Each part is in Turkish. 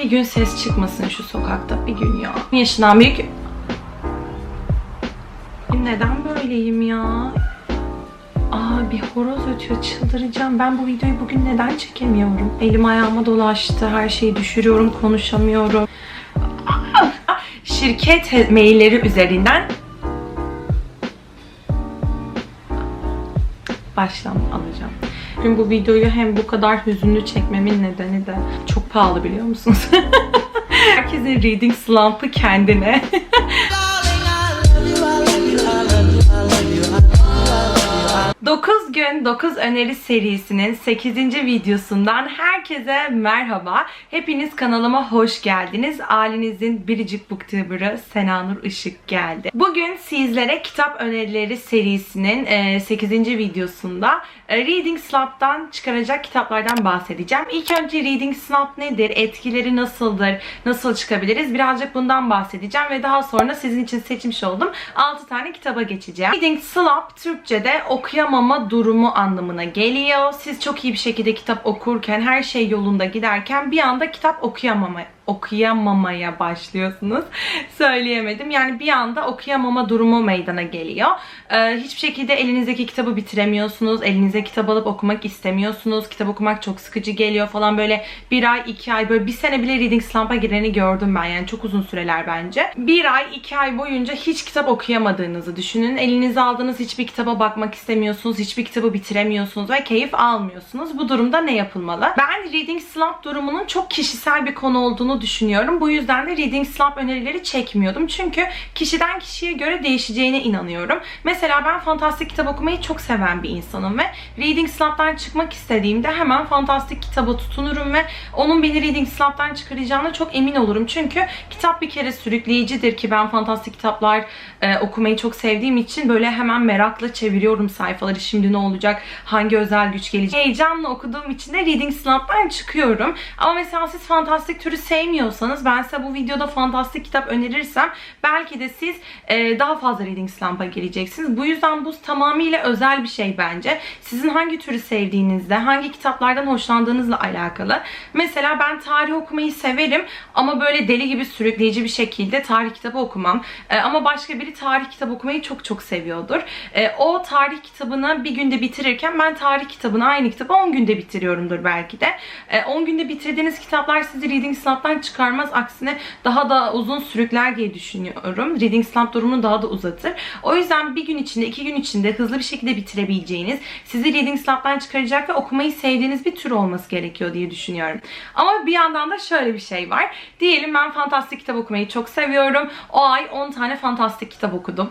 Bir gün ses çıkmasın şu sokakta bir gün ya. Yaşından büyük. Neden böyleyim ya? Aa bir horoz ötüyor çıldıracağım. Ben bu videoyu bugün neden çekemiyorum? Elim ayağıma dolaştı. Her şeyi düşürüyorum. Konuşamıyorum. Aa, Şirket mailleri üzerinden başlam alacağım. Bugün bu videoyu hem bu kadar hüzünlü çekmemin nedeni de çok pahalı biliyor musunuz? Herkesin reading slump'ı kendine. 9 gün 9 öneri serisinin 8. videosundan herkese merhaba. Hepiniz kanalıma hoş geldiniz. Ailenizin biricik booktuber'ı Senanur Işık geldi. Bugün sizlere kitap önerileri serisinin e, 8. videosunda e, Reading Slump'tan çıkaracak kitaplardan bahsedeceğim. İlk önce Reading Slump nedir? Etkileri nasıldır? Nasıl çıkabiliriz? Birazcık bundan bahsedeceğim ve daha sonra sizin için seçmiş olduğum 6 tane kitaba geçeceğim. Reading Slump Türkçe'de okuyamama durumu anlamına geliyor. Siz çok iyi bir şekilde kitap okurken, her şey yolunda giderken bir anda kitap okuyamama okuyamamaya başlıyorsunuz. Söyleyemedim. Yani bir anda okuyamama durumu meydana geliyor. Ee, hiçbir şekilde elinizdeki kitabı bitiremiyorsunuz. Elinize kitap alıp okumak istemiyorsunuz. Kitap okumak çok sıkıcı geliyor falan böyle bir ay, iki ay böyle bir sene bile reading slump'a gireni gördüm ben. Yani çok uzun süreler bence. Bir ay, iki ay boyunca hiç kitap okuyamadığınızı düşünün. Elinize aldığınız hiçbir kitaba bakmak istemiyorsunuz. Hiçbir kitabı bitiremiyorsunuz ve keyif almıyorsunuz. Bu durumda ne yapılmalı? Ben reading slump durumunun çok kişisel bir konu olduğunu düşünüyorum. Bu yüzden de reading slump önerileri çekmiyordum. Çünkü kişiden kişiye göre değişeceğine inanıyorum. Mesela ben fantastik kitap okumayı çok seven bir insanım ve reading slump'tan çıkmak istediğimde hemen fantastik kitaba tutunurum ve onun beni reading slump'tan çıkaracağına çok emin olurum. Çünkü kitap bir kere sürükleyicidir ki ben fantastik kitaplar e, okumayı çok sevdiğim için böyle hemen merakla çeviriyorum sayfaları. Şimdi ne olacak? Hangi özel güç gelecek? Heyecanla okuduğum için de reading slump'tan çıkıyorum. Ama mesela siz fantastik türü sevmiyorsanız ben size bu videoda fantastik kitap önerirsem belki de siz e, daha fazla reading slump'a gireceksiniz. Bu yüzden bu tamamıyla özel bir şey bence. Sizin hangi türü sevdiğinizle, hangi kitaplardan hoşlandığınızla alakalı. Mesela ben tarih okumayı severim ama böyle deli gibi sürükleyici bir şekilde tarih kitabı okumam. E, ama başka biri tarih kitabı okumayı çok çok seviyordur. E, o tarih kitabını bir günde bitirirken ben tarih kitabını aynı kitabı 10 günde bitiriyorumdur belki de. E, 10 günde bitirdiğiniz kitaplar sizi reading slump'tan çıkarmaz. Aksine daha da uzun sürükler diye düşünüyorum. Reading slump durumunu daha da uzatır. O yüzden bir gün içinde, iki gün içinde hızlı bir şekilde bitirebileceğiniz, sizi reading slump'tan çıkaracak ve okumayı sevdiğiniz bir tür olması gerekiyor diye düşünüyorum. Ama bir yandan da şöyle bir şey var. Diyelim ben fantastik kitap okumayı çok seviyorum. O ay 10 tane fantastik kitap okudum.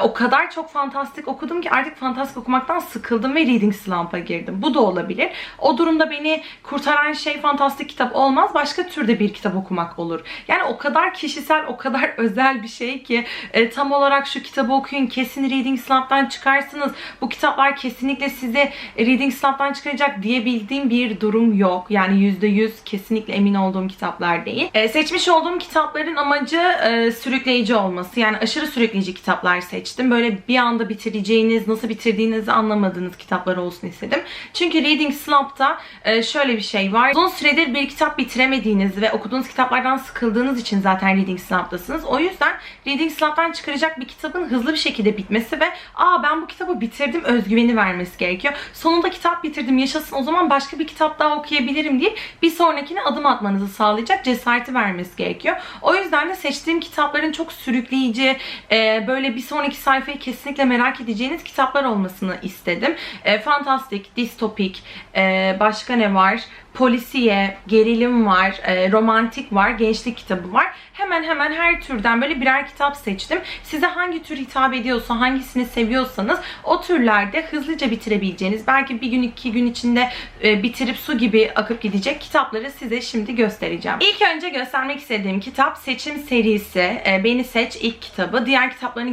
O kadar çok fantastik okudum ki artık fantastik okumaktan sıkıldım ve reading slump'a girdim. Bu da olabilir. O durumda beni kurtaran şey fantastik kitap olmaz. Başka türde bir kitap okumak olur. Yani o kadar kişisel, o kadar özel bir şey ki e, tam olarak şu kitabı okuyun kesin reading slump'tan çıkarsınız. Bu kitaplar kesinlikle sizi reading slump'tan çıkaracak diyebildiğim bir durum yok. Yani %100 kesinlikle emin olduğum kitaplar değil. E, seçmiş olduğum kitapların amacı e, sürükleyici olması. Yani aşırı sürükleyici kitaplar seçtim. Böyle bir anda bitireceğiniz, nasıl bitirdiğinizi anlamadığınız kitaplar olsun istedim. Çünkü Reading Slump'ta e, şöyle bir şey var. Uzun süredir bir kitap bitiremediğiniz ve okuduğunuz kitaplardan sıkıldığınız için zaten Reading Slump'tasınız. O yüzden Reading Slump'tan çıkaracak bir kitabın hızlı bir şekilde bitmesi ve aa ben bu kitabı bitirdim özgüveni vermesi gerekiyor. Sonunda kitap bitirdim yaşasın o zaman başka bir kitap daha okuyabilirim diye bir sonrakine adım atmanızı sağlayacak cesareti vermesi gerekiyor. O yüzden de seçtiğim kitapların çok sürükleyici, e, böyle bir sonraki sayfayı kesinlikle merak edeceğiniz kitaplar olmasını istedim. E, fantastik, distopik, e, başka ne var? polisiye, gerilim var, e, romantik var, gençlik kitabı var. Hemen hemen her türden böyle birer kitap seçtim. Size hangi tür hitap ediyorsa, hangisini seviyorsanız o türlerde hızlıca bitirebileceğiniz, belki bir gün iki gün içinde e, bitirip su gibi akıp gidecek kitapları size şimdi göstereceğim. İlk önce göstermek istediğim kitap Seçim serisi. E, Beni Seç ilk kitabı. Diğer kitaplarını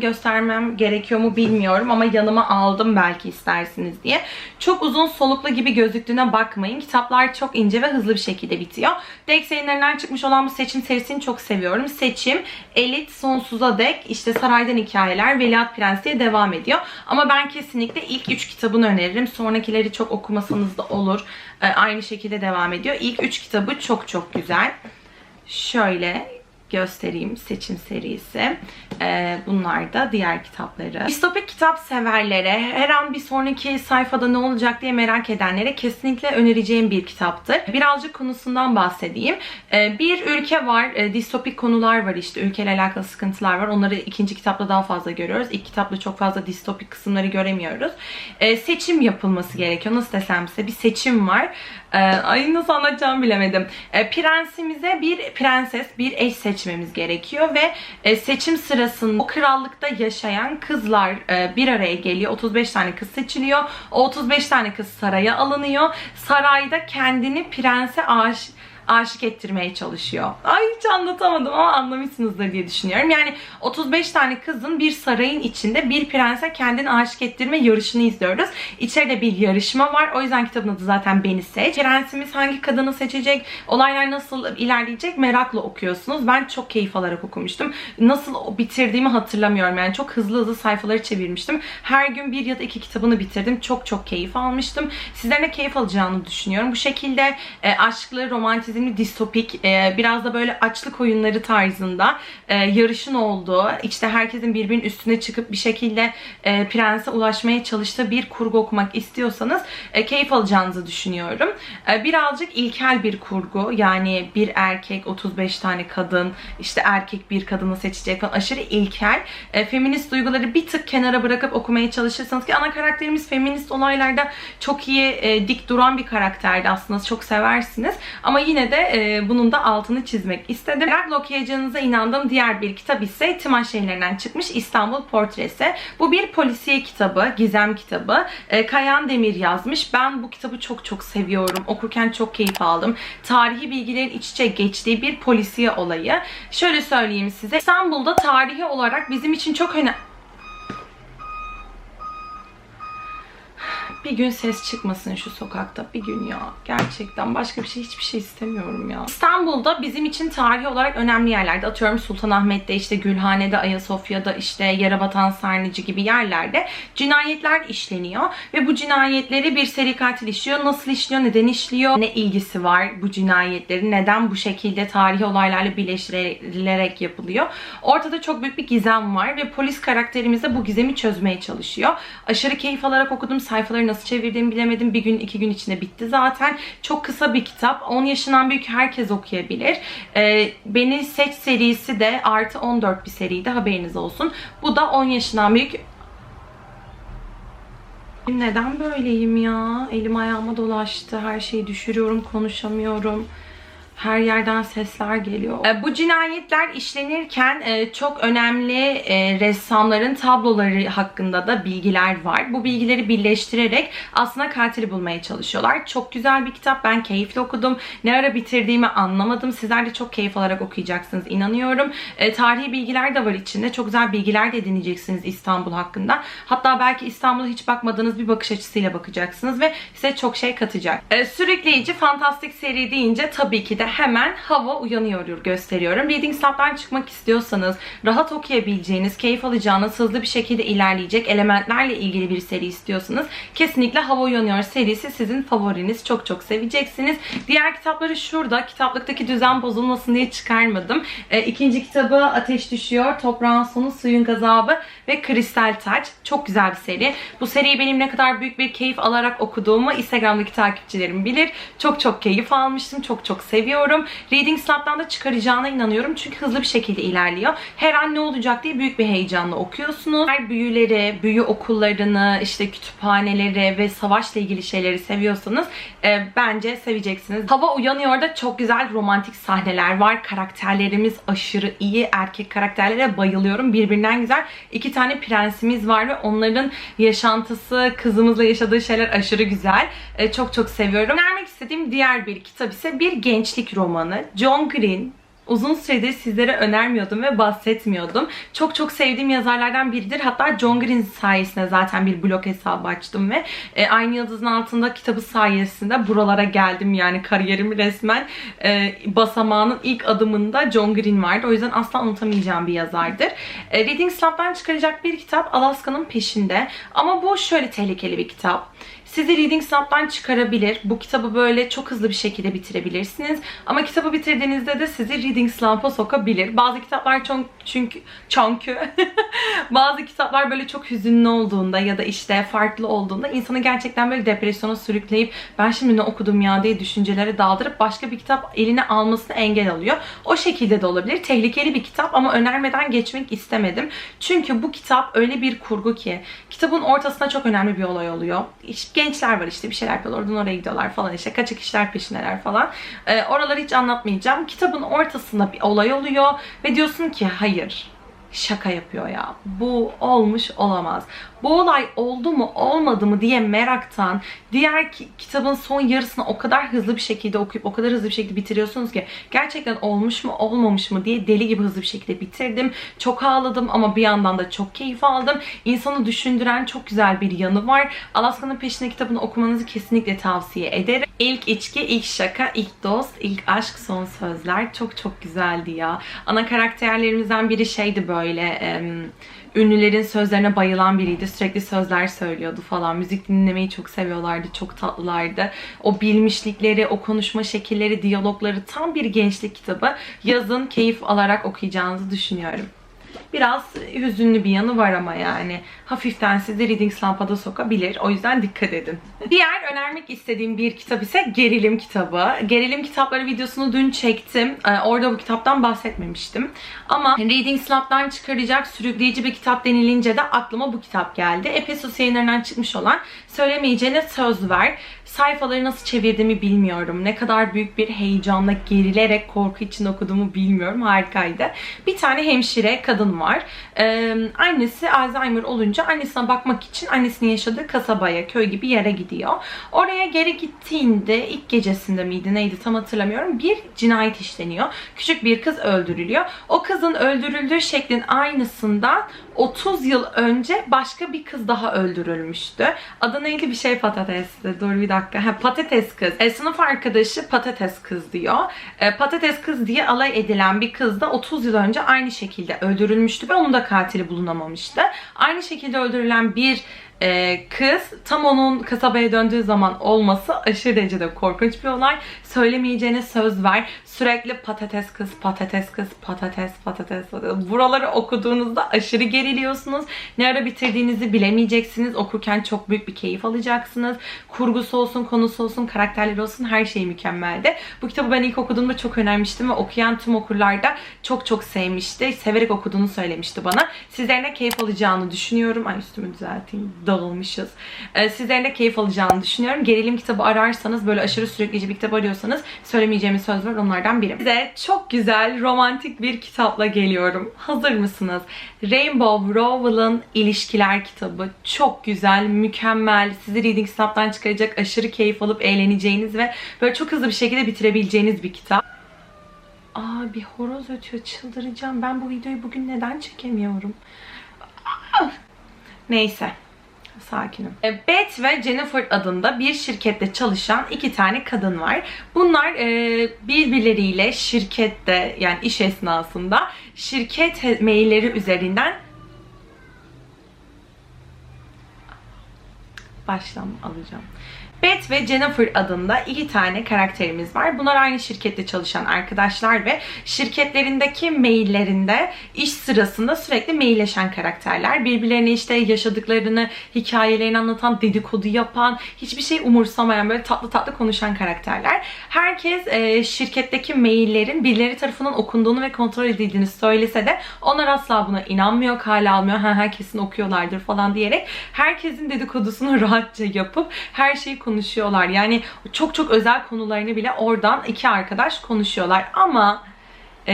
göstermem gerekiyor mu bilmiyorum ama yanıma aldım belki istersiniz diye. Çok uzun soluklu gibi gözüktüğüne bakmayın. Kitaplar çok ince ve hızlı bir şekilde bitiyor. Dex yayınlarından çıkmış olan bu seçim serisini çok seviyorum. Seçim, Elit, Sonsuza Dek, işte Saraydan Hikayeler, Veliaht Prens diye devam ediyor. Ama ben kesinlikle ilk 3 kitabını öneririm. Sonrakileri çok okumasanız da olur. Ee, aynı şekilde devam ediyor. İlk 3 kitabı çok çok güzel. şöyle göstereyim seçim serisi. Ee, bunlar da diğer kitapları. Distopik kitap severlere, her an bir sonraki sayfada ne olacak diye merak edenlere kesinlikle önereceğim bir kitaptır. Birazcık konusundan bahsedeyim. Ee, bir ülke var, e, distopik konular var işte, ülkeyle alakalı sıkıntılar var. Onları ikinci kitapta daha fazla görüyoruz. İlk kitapta çok fazla distopik kısımları göremiyoruz. Ee, seçim yapılması gerekiyor. Nasıl desem size bir seçim var. Ee, ay nasıl anlatacağımı bilemedim. Ee, prensimize bir prenses, bir eş seçmemiz gerekiyor ve e, seçim sırasında o krallıkta yaşayan kızlar e, bir araya geliyor. 35 tane kız seçiliyor. O 35 tane kız saraya alınıyor. Sarayda kendini prense aşık aşık ettirmeye çalışıyor. Ay hiç anlatamadım ama anlamışsınızdır diye düşünüyorum. Yani 35 tane kızın bir sarayın içinde bir prense kendini aşık ettirme yarışını izliyoruz. İçeride bir yarışma var. O yüzden kitabın adı zaten Beni Seç. Prensimiz hangi kadını seçecek, olaylar nasıl ilerleyecek merakla okuyorsunuz. Ben çok keyif alarak okumuştum. Nasıl bitirdiğimi hatırlamıyorum. Yani çok hızlı hızlı sayfaları çevirmiştim. Her gün bir ya da iki kitabını bitirdim. Çok çok keyif almıştım. Sizlerin de keyif alacağını düşünüyorum. Bu şekilde e, aşklı, romantizm gizemli, distopik, e, biraz da böyle açlık oyunları tarzında e, yarışın olduğu, işte herkesin birbirinin üstüne çıkıp bir şekilde e, prense ulaşmaya çalıştığı bir kurgu okumak istiyorsanız e, keyif alacağınızı düşünüyorum. Birazcık ilkel bir kurgu. Yani bir erkek, 35 tane kadın, işte erkek bir kadını seçecek falan aşırı ilkel. Feminist duyguları bir tık kenara bırakıp okumaya çalışırsanız ki ana karakterimiz feminist olaylarda çok iyi dik duran bir karakterdi aslında çok seversiniz. Ama yine de e, bunun da altını çizmek istedim. Merakla okuyacağınıza inandığım diğer bir kitap ise Timan Şehirlerinden çıkmış İstanbul Portresi. Bu bir polisiye kitabı, gizem kitabı. E, Kayan Demir yazmış. Ben bu kitabı çok çok seviyorum. Okurken çok keyif aldım. Tarihi bilgilerin iç içe geçtiği bir polisiye olayı. Şöyle söyleyeyim size. İstanbul'da tarihi olarak bizim için çok önemli Bir gün ses çıkmasın şu sokakta. Bir gün ya. Gerçekten başka bir şey hiçbir şey istemiyorum ya. İstanbul'da bizim için tarihi olarak önemli yerlerde atıyorum Sultanahmet'te işte Gülhane'de Ayasofya'da işte Yerebatan Sarnıcı gibi yerlerde cinayetler işleniyor ve bu cinayetleri bir seri katil işliyor. Nasıl işliyor? Neden işliyor? Ne ilgisi var bu cinayetlerin? Neden bu şekilde tarihi olaylarla birleştirilerek yapılıyor? Ortada çok büyük bir gizem var ve polis karakterimiz de bu gizemi çözmeye çalışıyor. Aşırı keyif alarak okudum. Sayfaları nasıl çevirdiğimi bilemedim. Bir gün iki gün içinde bitti zaten. Çok kısa bir kitap. 10 yaşından büyük herkes okuyabilir. Ee, Beni Seç serisi de artı 14 bir seriydi haberiniz olsun. Bu da 10 yaşından büyük neden böyleyim ya? Elim ayağıma dolaştı. Her şeyi düşürüyorum, konuşamıyorum her yerden sesler geliyor. E, bu cinayetler işlenirken e, çok önemli e, ressamların tabloları hakkında da bilgiler var. Bu bilgileri birleştirerek aslında katili bulmaya çalışıyorlar. Çok güzel bir kitap. Ben keyifli okudum. Ne ara bitirdiğimi anlamadım. Sizler de çok keyif alarak okuyacaksınız inanıyorum. Tarihi bilgiler de var içinde. Çok güzel bilgiler de edineceksiniz İstanbul hakkında. Hatta belki İstanbul'a hiç bakmadığınız bir bakış açısıyla bakacaksınız ve size çok şey katacak. Sürükleyici, fantastik seri deyince tabii ki de hemen hava uyanıyor gösteriyorum. Reading Slab'dan çıkmak istiyorsanız rahat okuyabileceğiniz, keyif alacağınız, hızlı bir şekilde ilerleyecek elementlerle ilgili bir seri istiyorsanız kesinlikle Hava Uyanıyor serisi sizin favoriniz. Çok çok seveceksiniz. Diğer kitapları şurada. Kitaplıktaki düzen bozulmasın diye çıkarmadım. E, ikinci kitabı Ateş Düşüyor, Toprağın Sonu, Suyun Gazabı ve Kristal Taç. Çok güzel bir seri. Bu seriyi benim ne kadar büyük bir keyif alarak okuduğumu Instagram'daki takipçilerim bilir. Çok çok keyif almıştım. Çok çok seviyorum inanıyorum. Reading Slab'dan da çıkaracağına inanıyorum. Çünkü hızlı bir şekilde ilerliyor. Her an ne olacak diye büyük bir heyecanla okuyorsunuz. Her büyüleri, büyü okullarını, işte kütüphaneleri ve savaşla ilgili şeyleri seviyorsanız e, bence seveceksiniz. Hava uyanıyor da çok güzel romantik sahneler var. Karakterlerimiz aşırı iyi. Erkek karakterlere bayılıyorum. Birbirinden güzel. iki tane prensimiz var ve onların yaşantısı, kızımızla yaşadığı şeyler aşırı güzel. E, çok çok seviyorum. Vermek istediğim diğer bir kitap ise bir gençlik romanı. John Green uzun süredir sizlere önermiyordum ve bahsetmiyordum. Çok çok sevdiğim yazarlardan biridir. Hatta John Green sayesinde zaten bir blog hesabı açtım ve e, aynı yıldızın altında kitabı sayesinde buralara geldim. Yani kariyerimi resmen e, basamağının ilk adımında John Green vardı. O yüzden asla unutamayacağım bir yazardır. E, Reading Slab'dan çıkaracak bir kitap Alaska'nın peşinde. Ama bu şöyle tehlikeli bir kitap. Sizi Reading Snap'tan çıkarabilir. Bu kitabı böyle çok hızlı bir şekilde bitirebilirsiniz. Ama kitabı bitirdiğinizde de sizi Reading Slump'a sokabilir. Bazı kitaplar çok çünkü çünkü bazı kitaplar böyle çok hüzünlü olduğunda ya da işte farklı olduğunda insanı gerçekten böyle depresyona sürükleyip ben şimdi ne okudum ya diye düşüncelere daldırıp başka bir kitap eline almasına engel alıyor. O şekilde de olabilir. Tehlikeli bir kitap ama önermeden geçmek istemedim. Çünkü bu kitap öyle bir kurgu ki kitabın ortasında çok önemli bir olay oluyor. İşte gençler var işte bir şeyler yapıyorlar oradan oraya gidiyorlar falan işte kaçak işler peşindeler falan. Ee, oraları hiç anlatmayacağım. Kitabın ortasında bir olay oluyor ve diyorsun ki hayır şaka yapıyor ya. Bu olmuş olamaz. Bu olay oldu mu olmadı mı diye meraktan diğer ki, kitabın son yarısını o kadar hızlı bir şekilde okuyup o kadar hızlı bir şekilde bitiriyorsunuz ki gerçekten olmuş mu olmamış mı diye deli gibi hızlı bir şekilde bitirdim. Çok ağladım ama bir yandan da çok keyif aldım. İnsanı düşündüren çok güzel bir yanı var. Alaska'nın peşinde kitabını okumanızı kesinlikle tavsiye ederim. İlk içki, ilk şaka, ilk dost, ilk aşk, son sözler çok çok güzeldi ya. Ana karakterlerimizden biri şeydi böyle em, ünlülerin sözlerine bayılan biriydi. Sürekli sözler söylüyordu falan. Müzik dinlemeyi çok seviyorlardı. Çok tatlılardı. O bilmişlikleri, o konuşma şekilleri, diyalogları tam bir gençlik kitabı. Yazın keyif alarak okuyacağınızı düşünüyorum. Biraz hüzünlü bir yanı var ama yani. Hafiften sizi Reading Slump'a da sokabilir. O yüzden dikkat edin. Diğer önermek istediğim bir kitap ise gerilim kitabı. Gerilim kitapları videosunu dün çektim. Ee, orada bu kitaptan bahsetmemiştim. Ama Reading Slump'tan çıkaracak sürükleyici bir kitap denilince de aklıma bu kitap geldi. Ephesus yayınlarından çıkmış olan Söylemeyeceğine Söz Ver. Sayfaları nasıl çevirdiğimi bilmiyorum. Ne kadar büyük bir heyecanla gerilerek korku içinde okuduğumu bilmiyorum. Harikaydı. Bir tane hemşire kadın var. Annesi Alzheimer olunca annesine bakmak için annesinin yaşadığı kasabaya, köy gibi yere gidiyor. Oraya geri gittiğinde ilk gecesinde miydi neydi tam hatırlamıyorum. Bir cinayet işleniyor. Küçük bir kız öldürülüyor. O kızın öldürüldüğü şeklin aynısından 30 yıl önce başka bir kız daha öldürülmüştü. Adı neydi bir şey patatesti. Dur bir dakika. Ha, patates kız. E, sınıf arkadaşı patates kız diyor. E, patates kız diye alay edilen bir kız da 30 yıl önce aynı şekilde öldürülmüştü ve onun da katili bulunamamıştı. Aynı şekilde öldürülen bir e, kız tam onun kasabaya döndüğü zaman olması aşırı derecede korkunç bir olay. Söylemeyeceğine söz ver. Sürekli patates kız, patates kız, patates, patates, patates. Buraları okuduğunuzda aşırı geriliyorsunuz. Ne ara bitirdiğinizi bilemeyeceksiniz. Okurken çok büyük bir keyif alacaksınız. Kurgusu olsun, konusu olsun, karakterleri olsun her şey mükemmeldi. Bu kitabı ben ilk okuduğumda çok önermiştim ve okuyan tüm okurlar da çok çok sevmişti. Severek okuduğunu söylemişti bana. Sizlerin keyif alacağını düşünüyorum. Ay üstümü düzelteyim. Dağılmışız. Ee, sizlerin keyif alacağını düşünüyorum. Gerilim kitabı ararsanız böyle aşırı sürükleyici bir kitap arıyorsanız söylemeyeceğimiz söz var onlardan biri. Size çok güzel romantik bir kitapla geliyorum. Hazır mısınız? Rainbow Rowell'ın İlişkiler kitabı. Çok güzel, mükemmel. Sizi Reading Snap'tan çıkaracak aşırı keyif alıp eğleneceğiniz ve böyle çok hızlı bir şekilde bitirebileceğiniz bir kitap. Aa bir horoz ötüyor. Çıldıracağım. Ben bu videoyu bugün neden çekemiyorum? Ah! Neyse. Sakinim. E, Beth ve Jennifer adında bir şirkette çalışan iki tane kadın var. Bunlar e, birbirleriyle şirkette yani iş esnasında şirket mailleri üzerinden başlam alacağım. Beth ve Jennifer adında iki tane karakterimiz var. Bunlar aynı şirkette çalışan arkadaşlar ve şirketlerindeki maillerinde iş sırasında sürekli mailleşen karakterler. Birbirlerine işte yaşadıklarını, hikayelerini anlatan, dedikodu yapan, hiçbir şey umursamayan böyle tatlı tatlı konuşan karakterler. Herkes e, şirketteki maillerin birileri tarafından okunduğunu ve kontrol edildiğini söylese de onlar asla buna inanmıyor, kale almıyor. Ha herkesin okuyorlardır falan diyerek herkesin dedikodusunu rahatça yapıp her şeyi konuşuyorlar. Yani çok çok özel konularını bile oradan iki arkadaş konuşuyorlar. Ama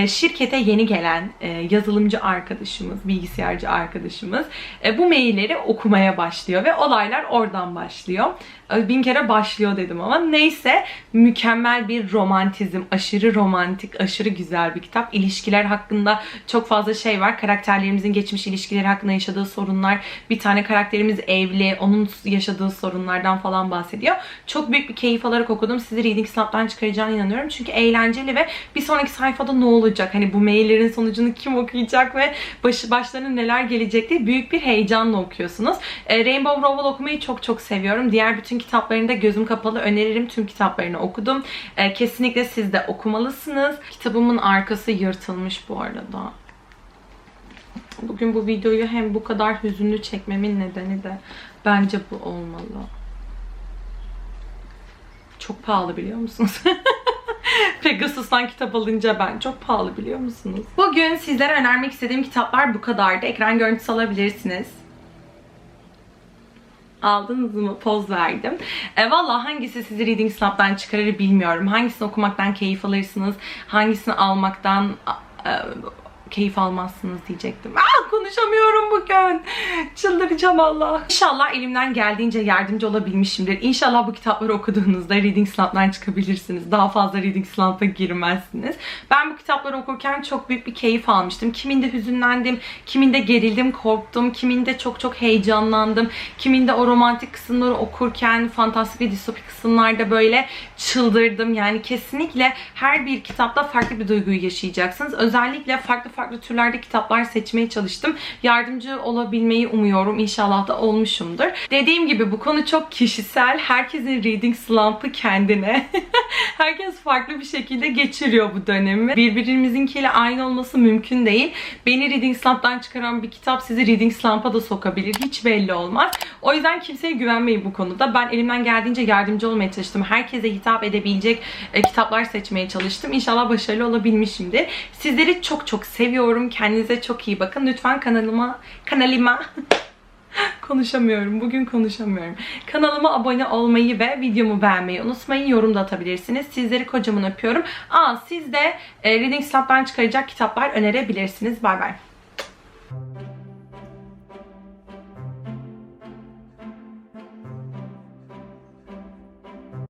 şirkete yeni gelen e, yazılımcı arkadaşımız, bilgisayarcı arkadaşımız e, bu mailleri okumaya başlıyor ve olaylar oradan başlıyor. E, Bin kere başlıyor dedim ama neyse mükemmel bir romantizm, aşırı romantik, aşırı güzel bir kitap. İlişkiler hakkında çok fazla şey var. Karakterlerimizin geçmiş ilişkileri hakkında yaşadığı sorunlar. Bir tane karakterimiz evli, onun yaşadığı sorunlardan falan bahsediyor. Çok büyük bir keyif alarak okudum. Sizi Reading Snap'tan çıkaracağına inanıyorum. Çünkü eğlenceli ve bir sonraki sayfada ne olacak olacak? Hani bu maillerin sonucunu kim okuyacak ve başı başlarına neler gelecek diye büyük bir heyecanla okuyorsunuz. E, Rainbow Rowell okumayı çok çok seviyorum. Diğer bütün kitaplarını da gözüm kapalı öneririm. Tüm kitaplarını okudum. E, kesinlikle siz de okumalısınız. Kitabımın arkası yırtılmış bu arada. Bugün bu videoyu hem bu kadar hüzünlü çekmemin nedeni de bence bu olmalı. Çok pahalı biliyor musunuz? Pegasus'tan kitap alınca ben çok pahalı biliyor musunuz? Bugün sizlere önermek istediğim kitaplar bu kadardı. Ekran görüntüsü alabilirsiniz. Aldınız mı? Poz verdim. E, Valla hangisi sizi Reading Snap'tan çıkarır bilmiyorum. Hangisini okumaktan keyif alırsınız, hangisini almaktan e, keyif almazsınız diyecektim. Aa, konuşamıyorum bugün. Çıldıracağım Allah. İnşallah elimden geldiğince yardımcı olabilmişimdir. İnşallah bu kitapları okuduğunuzda Reading Slump'dan çıkabilirsiniz. Daha fazla Reading Slump'a girmezsiniz. Ben bu kitapları okurken çok büyük bir keyif almıştım. Kiminde hüzünlendim, kiminde gerildim, korktum, kiminde çok çok heyecanlandım, kiminde o romantik kısımları okurken fantastik ve distopik kısımlarda böyle çıldırdım. Yani kesinlikle her bir kitapta farklı bir duyguyu yaşayacaksınız. Özellikle farklı farklı türlerde kitaplar seçmeye çalıştım. Yardımcı olabilmeyi umuyorum. İnşallah da olmuşumdur. Dediğim gibi bu konu çok kişisel. Herkesin reading slump'ı kendine. Herkes farklı bir şekilde geçiriyor bu dönemi. Birbirimizinkiyle aynı olması mümkün değil. Beni reading slump'tan çıkaran bir kitap sizi reading slump'a da sokabilir. Hiç belli olmaz. O yüzden kimseye güvenmeyin bu konuda. Ben elimden geldiğince yardımcı olmaya çalıştım. Herkese hitap edebilecek e, kitaplar seçmeye çalıştım. İnşallah başarılı olabilmişimdir. Sizleri çok çok seviyorum. Kendinize çok iyi bakın. Lütfen kanalıma kanalıma konuşamıyorum. Bugün konuşamıyorum. Kanalıma abone olmayı ve videomu beğenmeyi unutmayın. Yorum da atabilirsiniz. Sizleri kocaman öpüyorum. Aa siz de e, Reading Slab'dan çıkaracak kitaplar önerebilirsiniz. Bay bay.